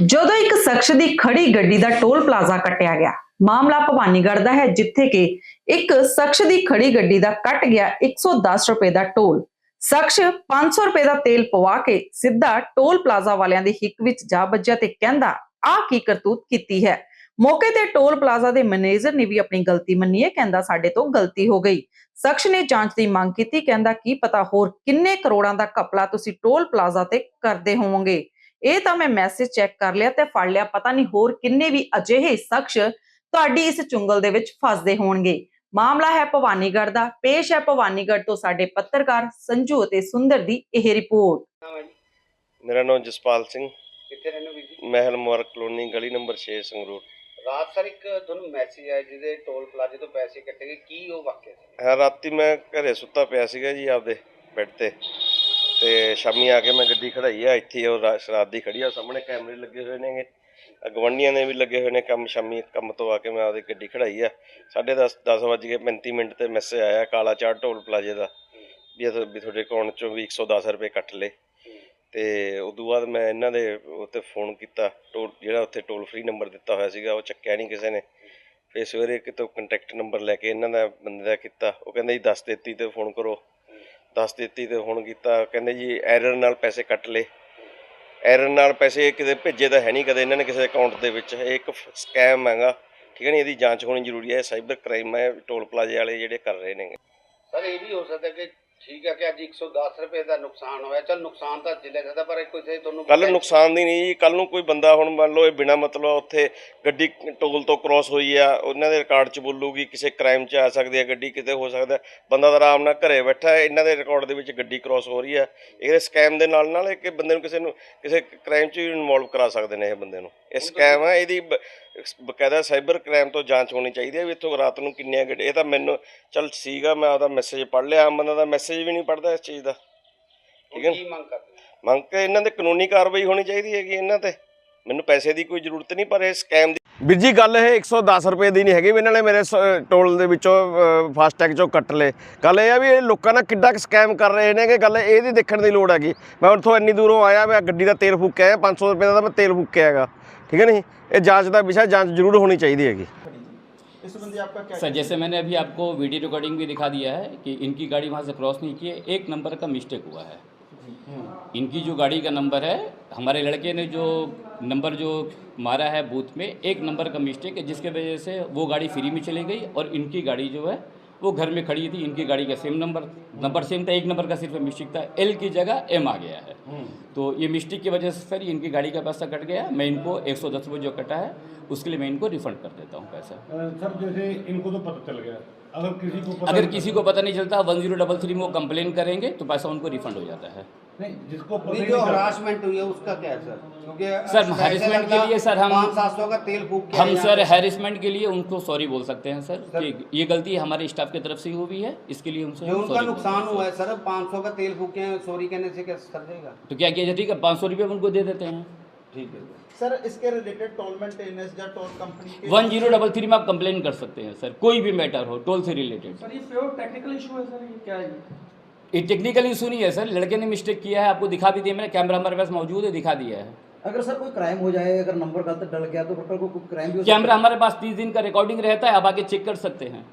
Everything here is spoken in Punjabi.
ਜਦੋਂ ਇੱਕ ਸ਼ਖਸ ਦੀ ਖੜੀ ਗੱਡੀ ਦਾ ਟੋਲ ਪਲਾਜ਼ਾ ਕੱਟਿਆ ਗਿਆ, ਮਾਮਲਾ ਭਵਾਨੀਗੜ੍ਹ ਦਾ ਹੈ, ਜਿੱਥੇ ਕਿ ਇੱਕ ਸ਼ਖਸ ਦੀ ਖੜੀ ਗੱਡੀ ਦਾ ਕੱਟ ਗਿਆ 110 ਰੁਪਏ ਦਾ ਟੋਲ। ਸ਼ਖਸ 500 ਰੁਪਏ ਦਾ ਤੇਲ ਪਵਾ ਕੇ ਸਿੱਧਾ ਟੋਲ ਪਲਾਜ਼ਾ ਵਾਲਿਆਂ ਦੀ ਹਿੱਕ ਵਿੱਚ ਜਾ ਵੱਜਿਆ ਤੇ ਕਹਿੰਦਾ ਆ ਕੀ ਕਰਤੂਤ ਕੀਤੀ ਹੈ? ਮੌਕੇ ਤੇ ਟੋਲ ਪਲਾਜ਼ਾ ਦੇ ਮੈਨੇਜਰ ਨੇ ਵੀ ਆਪਣੀ ਗਲਤੀ ਮੰਨੀ ਹੈ, ਕਹਿੰਦਾ, ਸਾਡੇ ਤੋਂ ਗਲਤੀ ਹੋ ਗਈ। ਸ਼ਖਸ ਨੇ ਜਾਂਚ ਦੀ ਮੰਗ ਕੀਤੀ, ਕਹਿੰਦਾ, ਕੀ ਪਤਾ ਹੋਰ ਕਿੰਨੇ ਕਰੋੜਾਂ ਦਾ ਘਪਲਾ ਤੁਸੀਂ ਟੋਲ ਪਲਾਜ਼ਾ ਤੇ ਕਰਦੇ ਹੋਵੋਗੇ? ਇਹ ਤਾਂ ਮੈਂ ਮੈਸੇਜ ਚੈੱਕ ਕਰ ਲਿਆ ਤੇ ਫੜ ਲਿਆ ਪਤਾ ਨਹੀਂ ਹੋਰ ਕਿੰਨੇ ਵੀ ਅਜਿਹੇ ਸ਼ਖਸ ਤੁਹਾਡੀ ਇਸ ਚੁੰਗਲ ਦੇ ਵਿੱਚ ਫਸਦੇ ਹੋਣਗੇ। ਮਾਮਲਾ ਹੈ ਭਵਾਨੀਗੜ੍ਹ ਦਾ ਪੇਸ਼ ਹੈ ਭਵਾਨੀਗੜ੍ਹ ਤੋਂ ਸਾਡੇ ਪੱਤਰਕਾਰ ਸੰਜੂ ਅਤੇ ਸੁੰਦਰ ਦੀ ਇਹ ਰਿਪੋਰਟ। ਨਾਮ ਹੈ ਜੀ। ਮੇਰਾ ਨਾਮ ਜਸਪਾਲ ਸਿੰਘ। ਕਿੱਥੇ ਰਹਿੰਦੇ ਹੋ ਜੀ ਮਹਿਲ ਮੁਬਾਰਕ ਕਲੋਨੀ ਗਲੀ ਨੰਬਰ 6 ਸੰਗਰੂਰ। ਰਾਤ ਸਰ ਇੱਕ ਤੁਹਾਨੂੰ ਮੈਸੇਜ ਆਇਆ ਜਿਹਦੇ ਟੋਲ ਪਲਾਜ਼ੇ ਤੋਂ ਪੈਸੇ ਕੱਟੇ ਗਏ ਕੀ ਉਹ ਵਾਕਿਆ ਸੀ? ਹਾਂ ਰਾਤੀ ਮੈਂ ਘਰੇ ਸੁੱਤਾ ਪਿਆ ਸੀਗਾ ਜੀ ਆਪਦੇ ਬੈੱਡ ਤੇ। ਤੇ ਸ਼ਾਮੀ ਆ ਕੇ ਮੈਂ ਗੱਡੀ ਖੜਾਈ ਆ, ਇੱਥੇ ਉਹ ਰਾ- ਰਾਤ ਦੀ ਖੜੀ ਆ, ਸਾਹਮਣੇ ਕੈਮਰੇ ਲੱਗੇ ਹੋਏ ਨੇਗੇ। ਗੁਆਂਢੀਆਂ ਦੇ ਵੀ ਲੱਗੇ ਹੋਏ ਨੇ ਕੰਮ, ਸ਼ਾਮੀ ਕੰਮ ਤੋਂ ਆ ਕੇ ਮੈਂ ਆਪਦੀ ਗੱਡੀ ਖੜਾਈ ਆ। 10:30 10 ਵੱਜ ਕੇ 35 ਮਿੰਟ ਤੇ ਮੈਸੇਜ ਆਇਆ, ਕਾਲਾ ਚਾੜ ਟੋਲ ਪਲਾਜ਼ੇ ਦਾ, ਵੀ ਇਹ ਵੀ ਤੁਹਾਡੇ ਅਕਾਊਂਟ ਚੋਂ ਵੀ 110 ਰੁਪਏ ਕੱਟ ਲਏ। ਤੇ ਉਦੋਂ ਬਾਅਦ ਮੈਂ ਇਹਨਾਂ ਦੇ ਉੱਤੇ ਫੋਨ ਕੀਤਾ, ਟੋਲ, ਜਿਹੜਾ ਉੱਥੇ ਟੋਲ ਫ੍ਰੀ ਨੰਬਰ ਦਿੱਤਾ ਹੋਇਆ ਸੀਗਾ, ਉਹ ਚੱਕਿਆ ਨਹੀਂ ਕਿਸੇ ਨੇ। ਫਿਰ ਸਵੇਰੇ ਕਿਤੋਂ ਕੰਟੈਕਟ ਨੰਬਰ ਲੈ ਕੇ ਇਹਨਾਂ ਦਾ, ਬੰਦੇ ਦਾ ਕੀਤਾ, ਉਹ ਕਹਿੰਦਾ ਜੀ 1033 ਤੇ ਫੋਨ ਕਰੋ। 1033 ਤੇ ਹੁਣ ਕੀਤਾ, ਕਹਿੰਦੇ ਜੀ ਐਰਰ ਨਾਲ ਪੈਸੇ ਕੱਟ ਲਏ। ਐਰਰ ਨਾਲ ਪੈਸੇ ਕਿਤੇ ਭੇਜੇ ਤਾਂ ਹੈ ਨਹੀਂ ਕਦੇ, ਇਹਨਾਂ ਨੇ ਕਿਸੇ ਅਕਾਊਂਟ ਦੇ ਵਿੱਚ। ਇਹ ਇੱਕ ਸਕੈਮ ਹੈਗਾ, ਠੀਕ ਹੈ ਨਹੀਂ? ਇਹਦੀ ਜਾਂਚ ਹੋਣੀ ਜ਼ਰੂਰੀ ਹੈ। ਸਾਈਬਰ ਕ੍ਰਾਈਮ ਹੈ ਟੋਲ ਪਲਾਜ਼ੇ ਵਾਲੇ ਜਿਹੜੇ ਕਰ ਰਹੇ ਨੇ ਸਰ, ਇਹ ਵੀ ਹੋ ਸਕਦਾ ਕਿ ਠੀਕ ਹੈ ਕਿ ਅੱਜ 110 ਰੁਪਏ ਦਾ ਨੁਕਸਾਨ ਹੋਇਆ। ਚਲ ਨੁਕਸਾਨ ਤਾਂ ਜਿਲੇ ਸਕਦਾ ਪਰ ਕੋਈ ਸੇ ਤੁਹਾਨੂੰ ਕੱਲ ਨੁਕਸਾਨ ਦੀ ਨਹੀਂ ਜੀ ਕੱਲ ਨੂੰ ਕੋਈ ਬੰਦਾ ਹੁਣ ਮੰਨ ਲਓ ਇਹ ਬਿਨਾ ਮਤਲਬ ਉੱਥੇ ਗੱਡੀ ਟੋਲ ਤੋਂ ਕ੍ਰਾਸ ਹੋਈ ਆ ਉਹਨਾਂ ਦੇ ਰਿਕਾਰਡ 'ਚ ਬੋਲੂਗੀ ਕਿਸੇ ਕ੍ਰਾਈਮ 'ਚ ਆ ਸਕਦੀ ਹੈ ਗੱਡੀ ਕਿਤੇ ਹੋ ਸਕਦਾ। ਬੰਦਾ ਤਾਂ ਆਰਾਮ ਨਾਲ ਘਰੇ ਬੈਠਾ ਹੈ ਇਹਨਾਂ ਦੇ ਰਿਕਾਰਡ ਦੇ ਵਿੱਚ ਗੱਡੀ ਕ੍ਰਾਸ ਹੋ ਰਹੀ ਆ। ਇਹਦੇ ਸਕੈਮ ਦੇ ਨਾਲ ਨਾਲ ਇੱਕ ਬੰਦੇ ਨੂੰ ਕਿਸੇ ਨੂੰ ਕਿਸੇ ਕ੍ਰਾਈਮ 'ਚ ਇਨਵੋਲਵ ਕਰਾ ਸਕਦੇ ਨੇ ਇਹ ਬੰਦੇ ਨੂੰ। ਇਹ ਸਕੈਮ ਹੈ ਇਹਦੀ ਬ- ਬਕਾਇਦਾ ਸਾਈਬਰ ਕ੍ਰਾਈਮ ਤੋਂ ਜਾਂਚ ਹੋਣੀ ਚਾਹੀਦੀ ਹੈ ਵੀ ਇੱਥੋਂ ਰਾਤ ਨੂੰ ਕਿੰਨੀਆਂ ਗੱਡੀ ਇਹ ਤਾਂ ਮੈਨੂੰ ਚੱਲ ਸੀਗਾ ਮੈਂ ਉਹਦਾ ਮੈਸੇਜ ਪੜ੍ਹ ਲਿਆ ਆਮ ਬੰਦਾ ਦਾ ਮੈਸੇਜ ਵੀ ਨਹੀਂ ਪੜ੍ਹਦਾ ਇਸ ਚੀਜ਼ ਦਾ ਠੀਕ ਹੈ ਨਾ? ਕੀ ਮੰਗ ਕਰਦੇ ਹੋ? ਮੰਗ ਕੇ ਇਹਨਾਂ ਤੇ ਕਾਨੂੰਨੀ ਕਾਰਵਾਈ ਹੋਣੀ ਚਾਹੀਦੀ ਹੈਗੀ ਇਹਨਾਂ ਤੇ ਮੈਨੂੰ ਪੈਸੇ ਦੀ ਕੋਈ ਜ਼ਰੂਰਤ ਨਹੀਂ ਪਰ ਇਹ ਸਕੈਮ ਦੀ ਵੀਰ ਜੀ ਗੱਲ ਇਹ 110 ਰੁਪਏ ਦੀ ਨਹੀਂ ਹੈਗੀ ਵੀ ਇਹਨਾਂ ਨੇ ਮੇਰੇ ਸ- ਟੋਲ ਦੇ ਵਿੱਚੋਂ ਫਾਸਟੈਗ ਚੋਂ ਕੱਟ ਲਏ ਗੱਲ ਇਹ ਆ ਵੀ ਇਹ ਲੋਕਾਂ ਨਾਲ ਕਿੱਡਾ ਸਕੈਮ ਕਰ ਰਹੇ ਨੇ ਕਿ ਗੱਲ ਇਹਦੀ ਦੇਖਣ ਦੀ ਲੋੜ ਹੈਗੀ ਮੈਂ ਉੱਥੋਂ ਇੰਨੀ ਦੂਰੋਂ ਆਇਆ ਮੈਂ ਗੱਡੀ ਦਾ ਤੇਲ ਫੂਕਿਆ ਹੈ 500 ਰੁਪਏ ਦਾ ਤਾਂ ਮੈਂ ਤੇਲ ਫੂਕਿਆ ਹੈਗਾ ਠੀਕ ਹੈ ਨਹੀਂ ਇਹ ਜਾਂਚ ਦਾ ਵਿਸ਼ਾ ਜਾਂਚ ਜ਼ਰੂਰ ਹੋਣੀ ਚਾਹੀਦੀ ਹੈਗੀ इस संबंधी आपका क्या सर जैसे मैंने अभी आपको वीडियो रिकॉर्डिंग भी दिखा दिया है कि इनकी गाड़ी वहाँ से क्रॉस नहीं की है एक नंबर का मिस्टेक हुआ है इनकी जो गाड़ी का नंबर है हमारे लड़के ने जो नंबर जो मारा है बूथ में एक नंबर का मिस्टेक है जिसके वजह से वो गाड़ी फ्री में चली गई और इनकी गाड़ी जो है वो घर में खड़ी थी इनकी गाड़ी का सेम नंबर नंबर सेम था एक नंबर का सिर्फ़ मिस्टेक था एल की जगह एम आ गया है। तो ये मिस्टेक की वजह से सर इनकी गाड़ी का पैसा कट गया मैं इनको 110 रुपये जो कटा है उसके लिए मैं इनको रिफंड कर देता हूँ पैसा। सर जैसे इनको तो पता चल गया अगर किसी को पता अगर किसी को पता नहीं चलता वन ज़ीरो डबल थ्री में वो कंप्लेन करेंगे तो पैसा उनको रिफंड हो जाता है। नहीं जिसको नहीं जो हरासमेंट हुई है उसका क्या है सर? क्योंकि सर, harassment के लिए सर हम- सात सौ का तेल फूक हम सर पे- के लिए उनको सॉरी बोल सकते हैं सर कि ये गलती हमारे स्टाफ की तरफ़ से ही हुई है इसके लिए उनसे जो उनका नुकसान हुआ है सर पाँच सौ का तेल फूके सॉरी कहने से क्या सर जाएगा तो क्या किया जाए ठीक है पाँच सौ रुपये उनको दे देते हैं। ठीक है। सर इसके रिलेटेड टोल मेंटेनेंस या toll company one zero double three में आप कंप्लेन कर सकते हैं सर कोई भी मैटर हो टोल से रिलेटेड सर ये प्योर टेक्निकल इशू है सर ये क्या है? ये? टेक्निकल इशू नहीं है सर। लड़के ने मिस्टेक किया है आपको दिखा भी दिया मैंने कैमरा हमारे पास मौजूद है दिखा दिया है। अगर सर कोई क्राइम हो जाए अगर नंबर गलत डल गया तो फिर कोई क्राइम भी कैमरा हमारे पास तीस दिन का रिकॉर्डिंग रहता है आप आगे चेक कर सकते हैं।